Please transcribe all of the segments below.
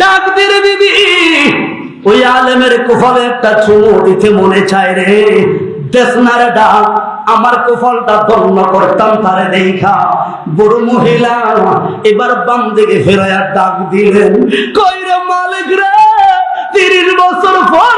ডাক দিলে দিদি। ওই আলেমের কোফলে একটা চুমু দিতে মনে চায় রে। আমার কোফলটা ধন্য করতাম তারে দেখা। বড় মহিলা, এবার বাম দিকে ফেরায়া ডাক দিলেন কইরে মালিক রে, তিরিশ বছর পর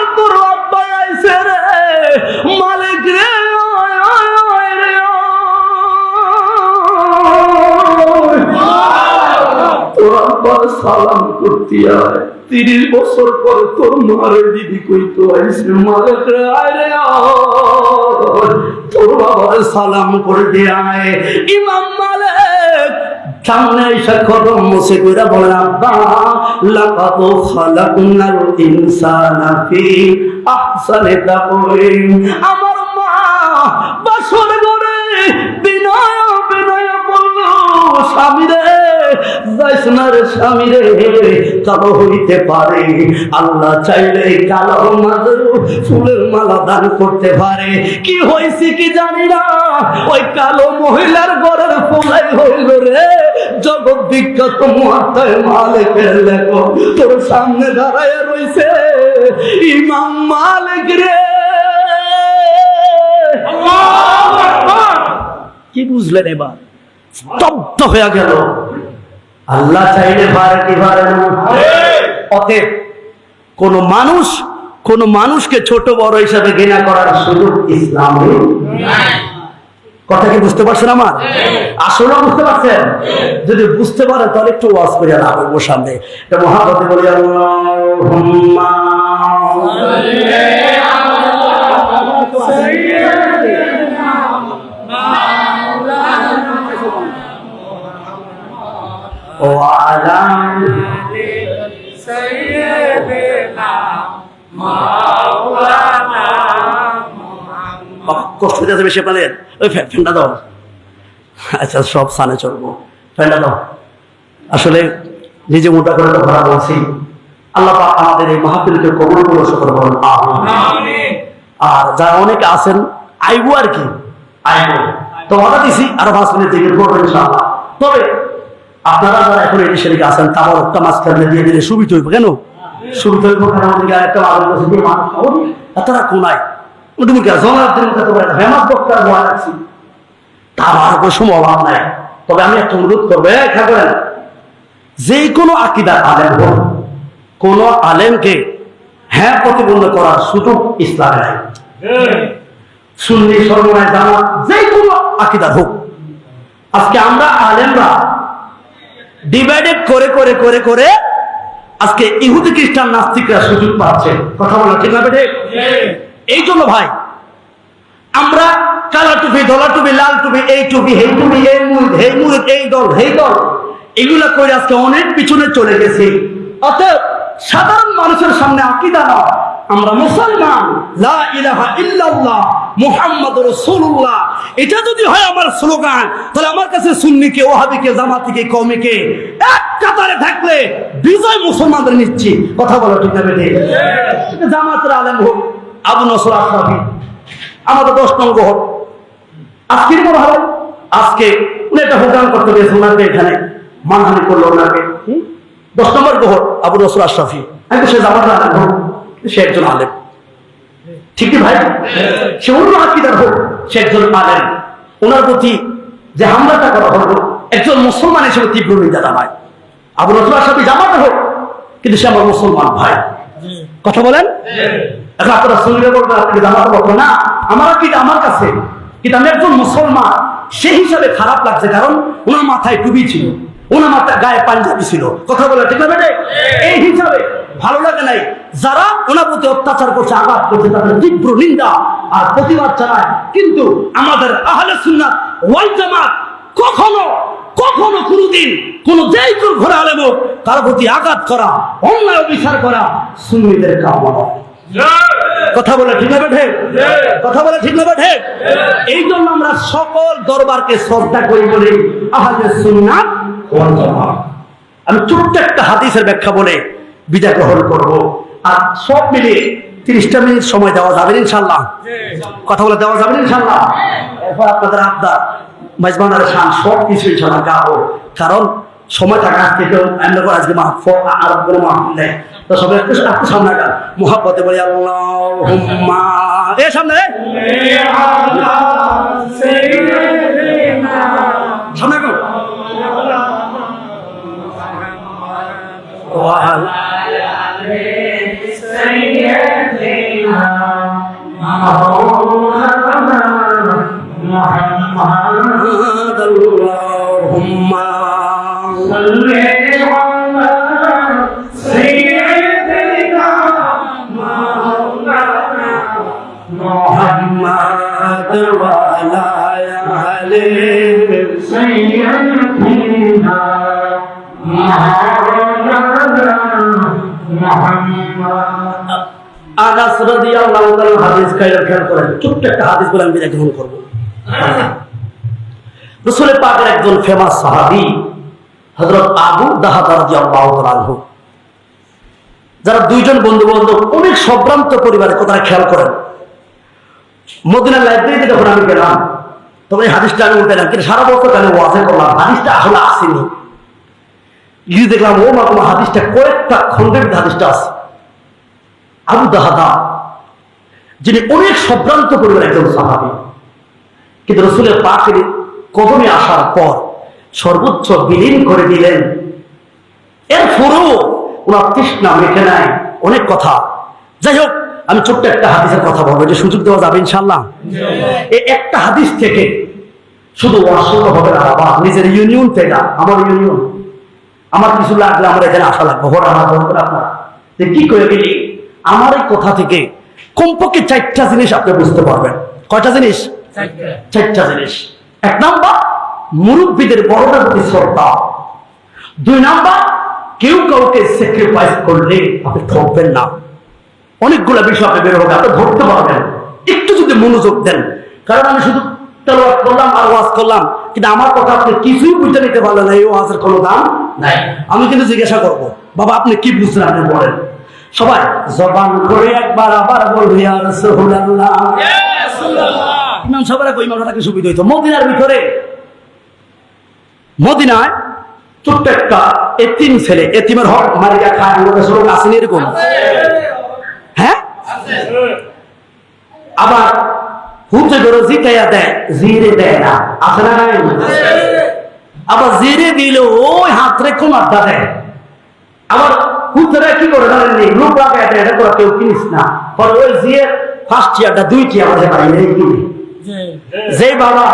তোর আব্বার সালাম করতে আয়। তিরিশ বছর তোর মারে দিদি কইতো, আইসে মালিক রে আয় রে আয়। তোর বাবার সালাম করতে আয়। ইমাম সামনে এসে তাকওয়িম। আমার মা স্বামী রে যাইস না রে স্বামী রে কালো হইতে পারে। আল্লাহ চাইলে কালো মাঝে ফুলের মালা দান করতে পারে। কি হয়েছে কি জানি না ওই কালো মহিলার ঘরের ফুলাই হইল রে। জগৎ বিখ্যাত মহাত্মায় মালিকের লেখো তোর সামনে দাঁড়ায় রইছে ইমাম মালিক রে। কি বুঝলেন এবার? স্তব্ধ হয়ে গেল। আল্লাহ চাইলে পারে কি পারে অতএব কোন মানুষ কোন মানুষকে ছোট বড় হিসাবে ঘৃণা করার সুযোগ ইসলামে কথা কি বুঝতে পারছেন আমার? আসলে বুঝতে পারছেন? যদি বুঝতে পারে তাহলে একটু ওয়াজ করে না করব সামনে। এটা মহাপতি বলি আল্লাহুম্মা وعلى বাবা, কষ্ট হয়ে যাচ্ছে বেশি আপনাদের ওই ফ্যান- ফ্যানটা দাও আচ্ছা সব সানে চলবো ফ্যানটা দাও আসলে নিজে মোটা করে তো ভরা বলছি আল্লাহ পাক আমাদের এই মাহফিলকে কবল করে সকল বলেন আমিন। আর যারা অনেকে আছেন আইবো আর কি আইবো তো কথা দিছি আরো পাঁচ মিনিট থেকে করবো ইনশাআল্লাহ তবে আপনারা যারা এখন এই আছেন মাছ খেলে দিয়ে দিলে হইব। কেন? সুবিধা হইব ওদিকে একটা তারা কোনায়? দিন কত বক্তার রাখছি কোনো অভাব নাই। তবে আমি একটা অনুরোধ করব করেন যে কোনো আকিদার আলেম হোক, কোন আলেমকে হ্যাঁ প্রতিবন্ধ করার সুযোগ ইসলামে নাই। সুন্নি সর্বনায় জানা যে কোনো আকিদার হোক। আজকে আমরা আলেমরা ডিভাইডেড করে করে করে করে আজকে ইহুদি খ্রিস্টান নাস্তিকরা সুযোগ পাচ্ছে। কথা বলা ঠিক না বেঠে? এই জন্য ভাই আমরা কালা টুপি ধলা টুপি লাল টুপি এই টুপি হেই টুপি এই মুড় হেই মুড় এই দল হেই দল এগুলা করে আজকে অনেক পিছনে চলে গেছে। অতএব সাধারণ মানুষের সামনে আকিদা না আমরা মুসলমান। লা ইলাহা ইল্লাল্লাহ মুহাম্মদ রাসূলুল্লাহ। এটা যদি হয় আমার স্লোগান তাহলে আমার কাছে সুন্নি কে সুন্নিকে ওহাবিকে জামাতিকে কওমিকে এক কাতারে থাকলে বিজয় মুসলমানদের নিচ্ছি কথা বলো ঠিক না বেটে জামাতের আলেম হোক আবু নসর আশরাফি আমাদের দশ নম্বর হোক আজকে মনে হয়? আজকে উনি একটা হুকাম করতে গেছে ওনাকে এখানে মানহানি করল ওনাকে? দশ নম্বর গোহর আবু রসুল আশরাফি। আমি সে জামাত আলেম হোক। সে একজন আলেম। ঠিকই ভাই? সে অন্য আকিদার হোক, সে একজন আলেম। ওনার প্রতি যে হামলাটা করা হলো, একজন মুসলমান হিসেবে তীব্র নিন্দা জানায়। আবু রসুল আশরাফি জামাতে হোক, কিন্তু সে আমার মুসলমান ভাই। কথা বলেন? এখন আপনারা শুনলে বলবেন, আপনি জামাতে বলবেন? না, আমার কি আমার কাছে, কিন্তু আমি একজন মুসলমান সেই হিসাবে খারাপ লাগছে, কারণ ওনার মাথায় টুপি ছিল। ওনার মাথায় গায়ে পাঞ্জাবি ছিল। কথা বলে ঠিক না এই হিসাবে ভালো লাগে নাই। যারা ওনার প্রতি অত্যাচার করছে আঘাত করছে তাদের তীব্র নিন্দা আর প্রতিবাদ জানায়। কিন্তু আমাদের আহলে সুন্নাত ওয়াল জামাত কখনো কখনো কোনোদিন কোন যেই কোন ঘরে হোক, তার প্রতি আঘাত করা অন্যায় বিচার করা সুন্নিদের কাম নয়। কথা বলে ঠিক না বেঠে? কথা বলে ঠিক না বেঠে? এই জন্য আমরা সকল দরবারকে শ্রদ্ধা করি বলে আহলে সুন্নাত আমি ছোট্ট একটা হাদিসের ব্যাখ্যা বলে বিদায় গ্রহণ করব। আর সব মিলিয়ে তিরিশটা মিনিট সময় দেওয়া যাবে ইনশাল্লাহ কথা বলে দেওয়া যাবে ইনশাল্লাহ এরপর আপনাদের আবদার মেজবানের শান সব কিছু ইনশাল্লাহ গাবো। কারণ সময় থাকা আজকে তো আমরা করে আজকে মাহ আর কোনো মাহ নেই। তো সবাই একটু একটু সামনে গান মহাপতে বলি আল্লাহ এ সামনে। اللهم محمد وعلى آله আনাস রাদিয়াল্লাহু তাআলা হাদিস খেয়াল করেন, ছোট্ট একটা হাদিস বলে আমি গ্রহণ করব। পাকের একজন ফেমাস আবু যারা দুইজন বন্ধু বান্ধব অনেক সম্ভ্রান্ত পরিবারের কথা খেয়াল করেন। মদিনার লাইব্রেরিতে যখন আমি গেলাম তবে এই হাদিসটা আমি উল্টালাম কিন্তু সারা বছর আমি ওয়াজে করলাম, হাদিসটা আসলে আসেনি। গিয়ে দেখলাম ও মা তোমার হাদিসটা কয়েকটা খন্ডের হাদিসটা আছে। আবু দাহাদা যিনি অনেক সম্ভ্রান্ত পরিবার একজন সাহাবি কিন্তু রসুলের পাকের কদমে আসার পর সর্বোচ্চ বিলীন করে দিলেন। এর পুরো ওনার তৃষ্ণা মেটে নেয় অনেক কথা। যাই হোক আমি ছোট্ট একটা হাদিসের কথা বলব যে সুযোগ দেওয়া যাবে ইনশাল্লাহ এই একটা হাদিস থেকে শুধু অসুখ হবে না নিজের ইউনিয়ন থেকে আমার ইউনিয়ন আমার কিছু লাগলে আমার এখানে আসা লাগবে। হর আমার আপনারা। কি করে গেলি? আমার এই কথা থেকে কমপক্ষে চারটা জিনিস আপনি বুঝতে পারবেন। কয়টা জিনিস? চারটা। জিনিস। এক নাম্বার মুরব্বীদের বড়দের প্রতি শ্রদ্ধা। দুই নাম্বার কেউ কাউকে স্যাক্রিফাইস করলে আপনি ঠকবেন না। অনেকগুলো বিষয় আপনি বের হবে আপনি ধরতে পারবেন। একটু যদি মনোযোগ দেন। কারণ আমি শুধু তেলাওয়াত করলাম আর ওয়াজ করলাম। কিন্তু আমার কথা আপনি কিছুই বুঝতে নিতে পারলেন না এই ওয়াজের কোনো দাম নাই। আমি কিন্তু জিজ্ঞাসা করব বাবা আপনি কি বুঝছেন আপনি বলেন। সবাই জবান করে একবার আবার বলবি আর রাসূলুল্লাহ। ইমাম সাহেবেরা কই ইমাম সুবিধা হইতো? মদিনার ভিতরে মদিনায় ছোট্ট একটা এতিম ছেলে এতিমের হক মারিয়া আমাদের সব আসেনি এরকম। হ্যাঁ? আবার ধরো জিতাইয়া দেয় জিরে দেয় না। আছে না নাই? আবার জিরে দিল ওই হাত দেয়। আবার হুতরা কি করে জানেন নি? লাগায় দেয় এটা কেউ কিনিস না। পরে ওই জিয়ে ফার্স্ট ইয়ারটা দুই পাই নেই কিনে। যে বাবা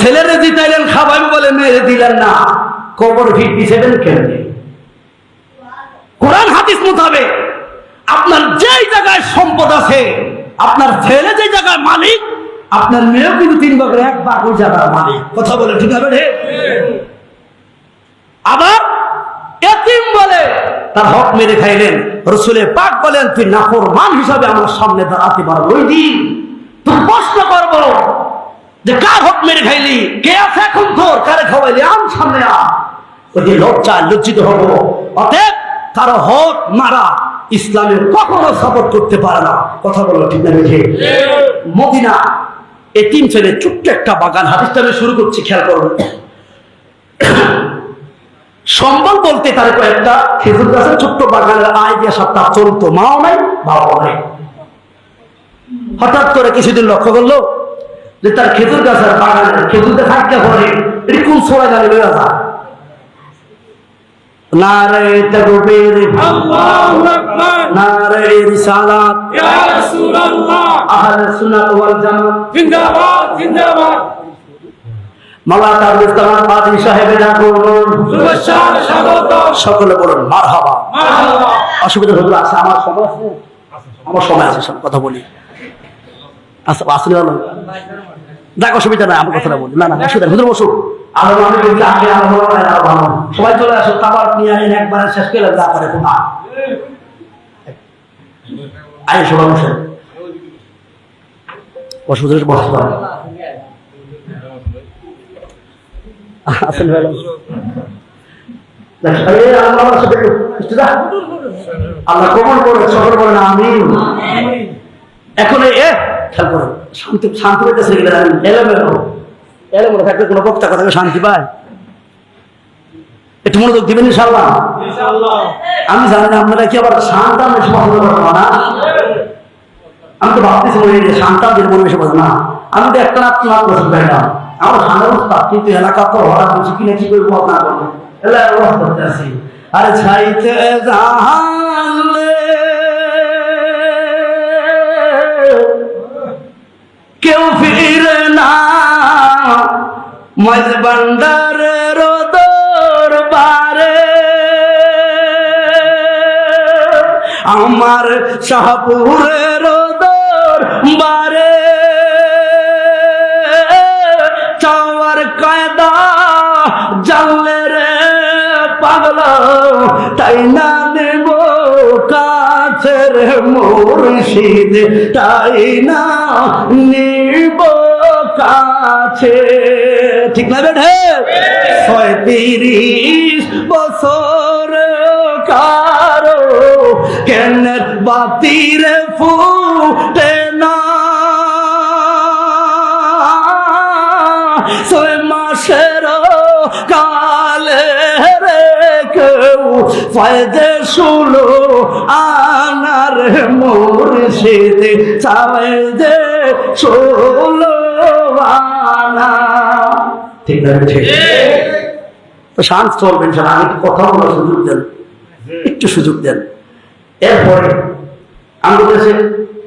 ছেলেরে জিতাইলেন খাবাই বলে মেরে দিলেন না। কবর ভিড় দিছেন কেমনি কোরআন হাদিস মোতাবেক আপনার যেই জায়গায় সম্পদ আছে আপনার ছেলে যে জায়গার মালিক, আপনার মেয়েও কিন্তু তিন ভাগের এক ভাগ ওই জায়গার মালিক। কথা বলে ঠিক রে? আবার বলে তার হক মেরে খাইলেন। রসুলে পাক বলেন, তুই নাফর মান হিসাবে আমার সামনে দাঁড়াতে পারো ওই দিন তুই প্রশ্ন করব যে কার হক মেরে খাইলি? কে আছে এখন তোর? কারে খাওয়াইলি? আম সামনে আ। ওই যে লজ্জা লজ্জিত হব। অতএব তার হক মারা ইসলামে কখনো সাপোর্ট করতে পারে না। কথা বলো ঠিক না বুঝে মদিনা এই তিন ছেলে ছোট্ট একটা বাগান হাদিসটা শুরু করছি খেয়াল করুন সম্বল বলতে তার কয়েকটা খেজুর গাছের ছোট্ট বাগানের আয় দিয়ে সপ্তাহ চলতো মাও নাই বাবাও নাই। হঠাৎ করে কিছুদিন লক্ষ্য করল যে তার খেজুর গাছের বাগানের খেজুরতে থাকতে পরে এটি কোন সময় জানি লইয়া যায়? নারে তকবীর। নারে রিসালাত। আহলে সুন্নাত ওয়াল জামাত। মাওলা তার ইসলাম পাদি সাহেবের ডাকুন সকলে বলুন মার মারহাবা। অসুবিধা হলো আছে আমার সময় আছে। আমার সময় আছে সব কথা বলি। আচ্ছা আসলে দেখ অসুবিধা নাই আমার কথাটা বলি। না না অসুবিধা হুজুর বসুক সবাই চলে আসো তাবার নিয়ে আইন একবারে শেষ করে যা সবাই বসে। অসুবিধা বসতে পারে ভালো আল্লাহ কবল করে সকল বলেন আমি এখন এ খেয়াল করুন। শান্তি শান্তি পেতেছে এলেমেলো এলেমেলো থাকলে কোনো বক্তা কথা শান্তি পায়? একটু মনোযোগ দিবেন ইনশাল্লাহ আমি জানি না আপনারা কি আবার শান্তান বেশি পছন্দ করেন না? আমি তো ভাবতেছি মনে হয় শান্তান দিন মনে বেশি পছন্দ না। আমি তো একটা রাত পেলাম আমার ঠান্ডা কিন্তু এলাকা তো হঠাৎ বলছি কিনে কি করব আপনার করব এলাকা করতে আরে ছাইতে কেউ ফিরে না। মজ বন্ডারের দরবারে আমার শাহপুরের দরবারে চাওয়ার কায়দা জানলে রে পাগল, তাই না মুর্শিদ তাই না নিব কাছে? ঠিক না বেঠে পঁয়ত্রিশ বছর কারও কেন বাতিরে ফুটে না। ছয় মাসের কালে রে কেউ ফায়দে শুলো আনার মুর্শিদ শুলো আনা। ঠিক না ঠিক। তো শান্ত চলবেন স্যার আমি একটু কথা বলার সুযোগ দেন। একটু সুযোগ দেন। এরপরে আমাদের দেশে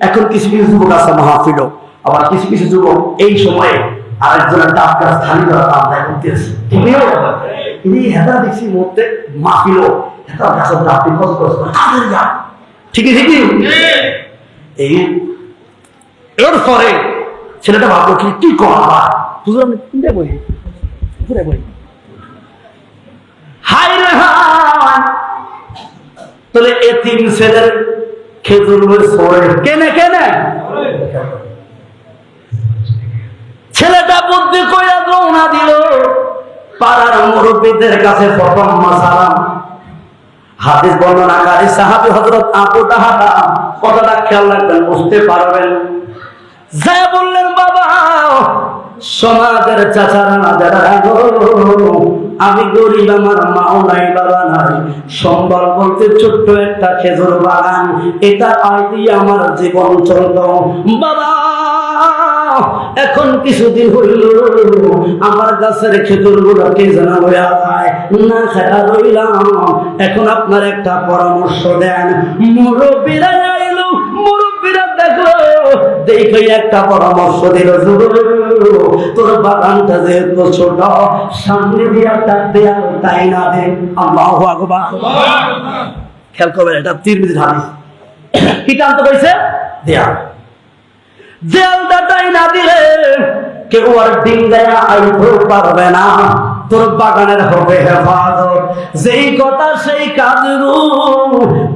এখন কিছু কিছু যুবক আছে মাহফিল আবার কিছু কিছু যুবক এই সময়ে আরেকজনের ডাব গাছ খালি করার আদায় করতেছে। ঠিক হেতা দেখছি মধ্যে মাহফিল হেতা গাছের দিয়ে কত কষ্ট করে যা ঠিকই ঠিকই? এই এরপরে ছেলেটা ভাবলো কি কি করা আবার? হুজুর আমি বই হাই রে তাহলে এ তিন ছেলের খেজুর সরে কেনে কেনে? ছেলেটা বুদ্ধি কইয়া রওনা দিল। পাড়ার মুরব্বীদের কাছে প্রথম মাসালাম হাদিস বর্ণনাকারী সাহাবী হযরত আবু তাহাদা কথাটা খেয়াল রাখবেন, বুঝতে পারবেন। যা বললেন, বাবা, সমাজের চাচারা যারা আমি গরিব, আমার মাও নাই, বাবা নাই। সম্বল বলতে ছোট্ট একটা খেজুর বাগান, এটা দিয়ে আমার জীবন চলত। বাবা এখন কিছুদিন হইল আমার গাছের খেজুর গুলোকে জানা হইয়া যায় না খেলা রইলাম। এখন আপনার একটা পরামর্শ দেন। মুরব্বীরা মুরব্বীরা দেখল দেখে একটা পরামর্শ দিল তোর বাগানটা যেহেতু ছোট সামনে দিয়ে একটা দেয়াল তাই না দে। আল্লাহ আকবার। খেয়াল করবেন এটা তিরমিজি হাদিস। কি টানতে কইছে? দেয়াল। তাই না দিলে কেউ আর ডিম দেয়া আইতে পারবে না। তোর বাগানের হবে হেফাজত। যেই কথা সেই কাজ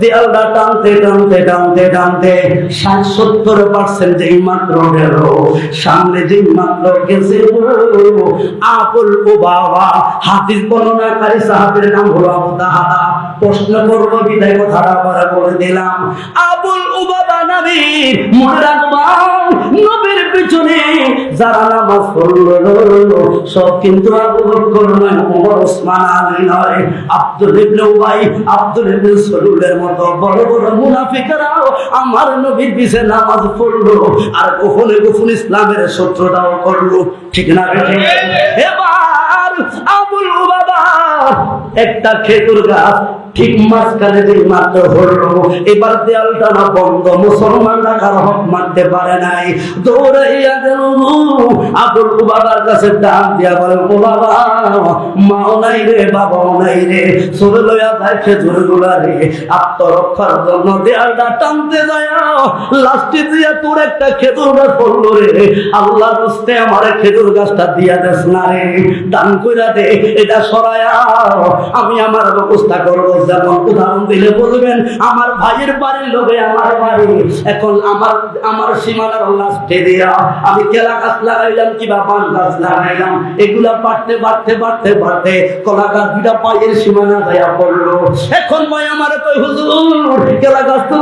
দেয়ালটা টানতে টানতে টানতে টানতে ষাট সত্তর পার্সেন্ট যেই মাত্র গেল, সামনে যেই মাত্র গেছে আপুল ও বাবা হাতির বর্ণনাকারী সাহাবের নাম হলো আবু দাহাদা প্রশ্ন করব বিদায় কথাটা করে দিলাম। আবুল উবাবা নবীর মনে রাখবাম নবীর পিছনে যারা নামাজ পড়ল, সব কিন্তু আবু বকর নয়, ওমর, ওসমান, আলী নয়, আব্দুল ইবনে উবাই, আব্দুল ইবনে সলুলের মতো বড় বড় মুনাফিকরাও আমার নবীর পিছে নামাজ পড়ল আর গোপনে গোপন ইসলামের শত্রুতাও করল। ঠিক না এবার আবুল বাবা একটা খেজুর গাছ ঠিক মাঝখানে যে মাত্র হলো এবার দেয়ালটা না বন্ধ মুসলমানরা কারও হক মারতে পারে নাই। দৌড়াইয়া গেল আবুল বাবার কাছে দাম দিয়া বলে, ও বাবা, মাও নাই রে, বাবাও নাই রে, সরে লইয়া যায় খেজুরগুলা রে। আত্মরক্ষার জন্য দেয়ালটা টানতে যায় লাস্টে দিয়া তোর একটা খেজুর গাছ পড়ল রে। আল্লাহ বুঝতে আমার খেজুর গাছটা দিয়া দেস না রে। দান কইরা দে, এটা সরায়া, আমি আমার ব্যবস্থা করব যেমন উদাহরণ দিলে বলবেন, আমার ভাইয়ের বাড়ির আমার বাড়ি। এখন আমার আমার সীমানার লাস্টে দিয়া আমি কেলা গাছ লাগাইলাম পান গাছ লাগাইলাম। এগুলা বাড়তে বাড়তে বাড়তে বাড়তে কলা গাছ দুটা পায়ের সীমানা দেয়া পড়ল। এখন ভাই আমার কই হুজুর, কেলা গাছ তো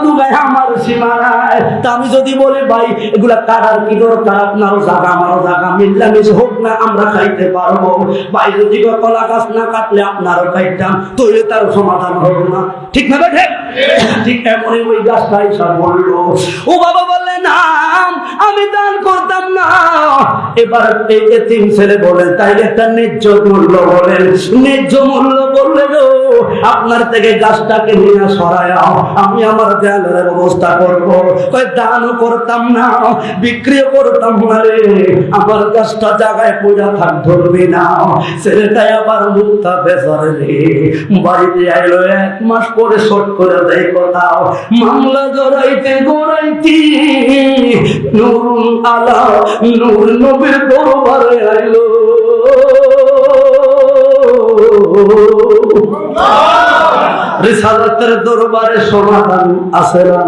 আমার সীমানায়। তা আমি যদি বলি, ভাই, এগুলা কাটার কি দরকার? আপনারও জাগা, আমারও জায়গা মিল্লামিশ হোক না, আমরা খাইতে পারব। ভাই, যদি কলা গাছ না কাটলে আপনারও খাইতাম তৈরি তার সমাধান হলো না। ঠিক না ঠিক। এমনই ওই গাছটা বলল ও বাবা বললেন না আমি দান করতাম না। এবার এই যে তিন ছেলে বলেন তাই একটা ন্যায্য মূল্য বলেন। ন্যায্য মূল্য বললে আপনার থেকে গাছটাকে নিয়ে সরায় আমি আমার দেয়ালের ব্যবস্থা করব। কই দানও করতাম না, বিক্রিও করতাম না রে। আমার গাছটা জায়গায় পূজা থাক, ধরবি না। ছেলেটাই আবার মুক্তা বেজারে রে। বাড়িতে আইলো এক মাস পরে শর্ট করে দেয় কথা। মামলা জড়াইতে গড়াইতি নূর আলা নূর নবীর দরবারে আইলো। রিসালাতের দরবারে সমাধান আছে না?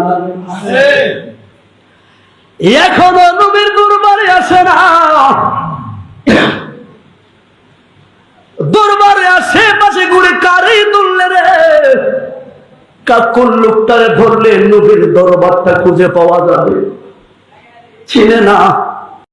এখনও নবীর দরবারে আসে না? দরবারে আশেপাশে ঘুরে কারেই তুললে রে। কাকুর লোকটারে ধরলে নবীর দরবারটা খুঁজে পাওয়া যাবে। ছিলে না